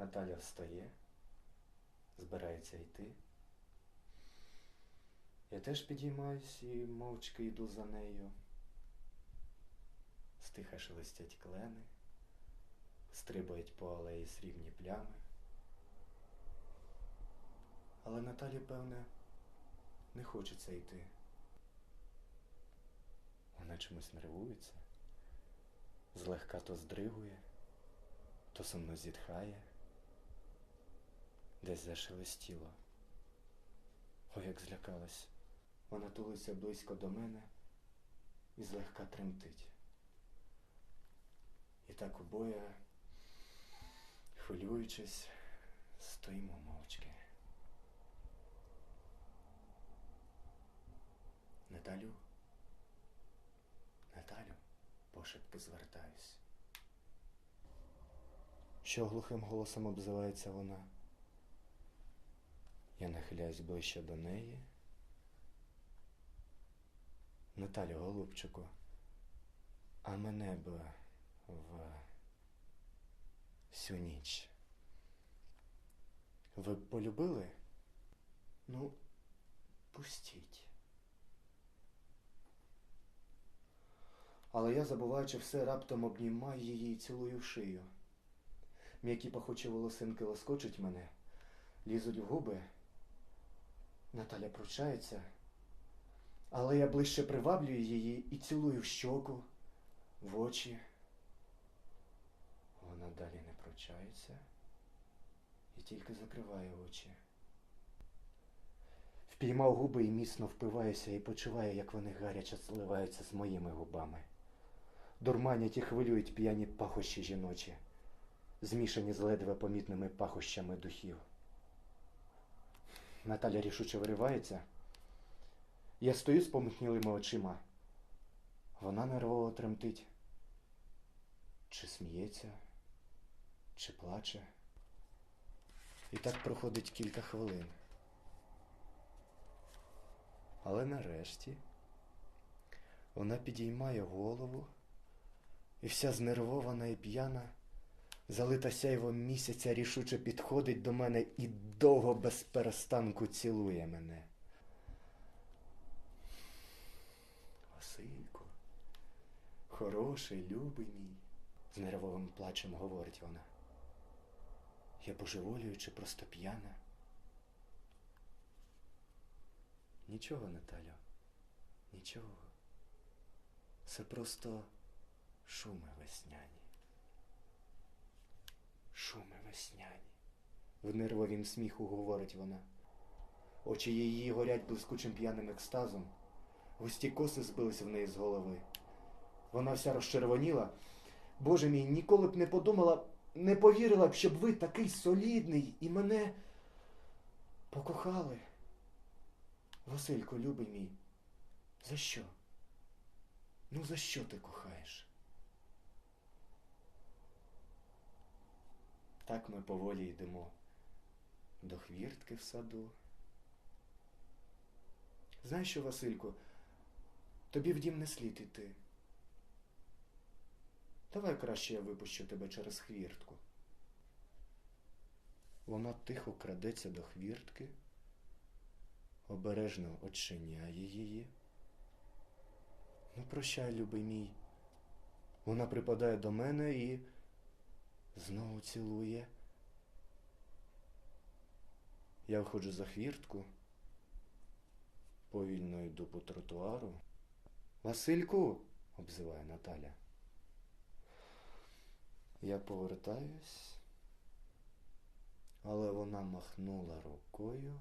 Наталя встає, збирається йти. Я теж підіймаюсь і мовчки йду за нею. Стиха шелестять клени, стрибають по алеї срібні плями. Але Наталі, певне, не хочеться йти. Вона чомусь нервується, злегка то здригує, то сумно зітхає, десь зашелестіло. Ой, як злякалась. Вона тулиться близько до мене і злегка тремтить. І так обоє, хвилюючись, стоїмо мовчки. Наталю, Наталю, пошепки звертаюсь. Що глухим голосом обзивається вона? Я нахиляюсь ближче до неї. Наталю, голубчику, а мене б в всю ніч. Ви б полюбили? Ну, пустіть. Але я, забуваючи все, раптом обнімаю її і цілую в шию. М'які пахучі волосинки лоскочуть мене, лізуть в губи. Наталя пручається, але я ближче приваблюю її і цілую в щоку, в очі. Вона далі не пручається і тільки закриває очі. Впіймав губи і міцно впиваюся і почуваю, як вони гаряче зливаються з моїми губами. Дурманять і хвилюють п'яні пахощі жіночі, змішані з ледве помітними пахощами духів. Наталя рішуче виривається. Я стою з помутнілими очима. Вона нервово тремтить. Чи сміється, чи плаче. І так проходить кілька хвилин. Але нарешті вона підіймає голову і вся знервована і п'яна, залита сяйвом місяця, рішуче підходить до мене і довго без перестанку цілує мене. Василько, хороший, любий мій, з нервовим плачем говорить вона. Я божеволюю чи просто п'яна? Нічого, Наталю, нічого. Це просто шуми весняні. Весняні. В нервовім сміху говорить вона. Очі її горять блискучим п'яним екстазом. Густі коси збилися в неї з голови. Вона вся розчервоніла. Боже мій, ніколи б не подумала, не повірила б, щоб ви такий солідний і мене покохали. Василько, любий мій, за що? Ну за що ти кохаєш? Так ми поволі йдемо до хвіртки в саду. Знаєш що, Васильку, тобі в дім не слід іти. Давай краще я випущу тебе через хвіртку. Вона тихо крадеться до хвіртки, обережно очиняє її. Ну, прощай, любий мій. Вона припадає до мене і знову цілує. Я виходжу за хвіртку, повільно йду по тротуару. Васильку, обзиває Наталя. Я повертаюсь, але вона махнула рукою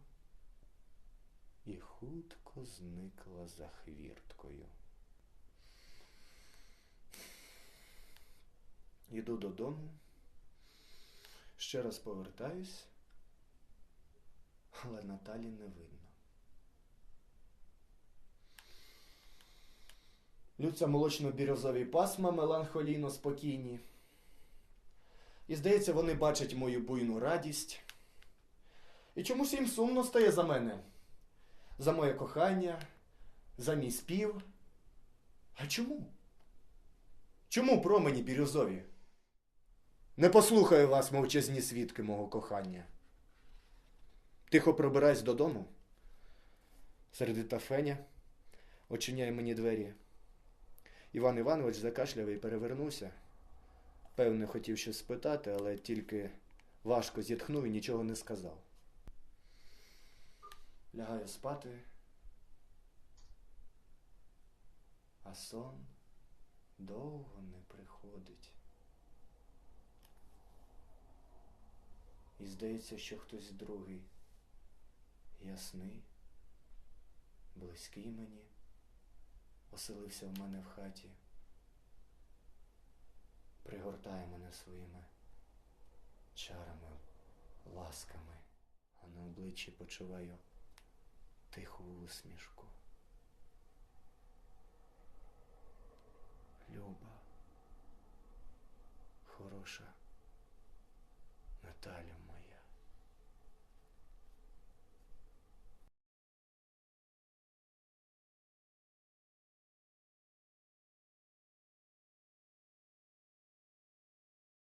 і хутко зникла за хвірткою. Іду додому, ще раз повертаюсь, але Наталі не видно. Лються молочно-бірюзові пасма меланхолійно спокійні. І здається, вони бачать мою буйну радість. І чомусь їм сумно стає за мене, за моє кохання, за мій спів. А чому? Чому промені бірюзові? Не послухаю вас, мовчазні свідки мого кохання. Тихо пробираюсь додому. Сердита Феня очиняє мені двері. Іван Іванович закашляв і перевернувся. Певне, хотів щось спитати, але тільки важко зітхнув і нічого не сказав. Лягаю спати, а сон довго не приходить. І здається, що хтось другий, ясний, близький мені, оселився в мене в хаті, пригортає мене своїми чарами, ласками, а на обличчі почуваю тиху усмішку. Люба, хороша Наталя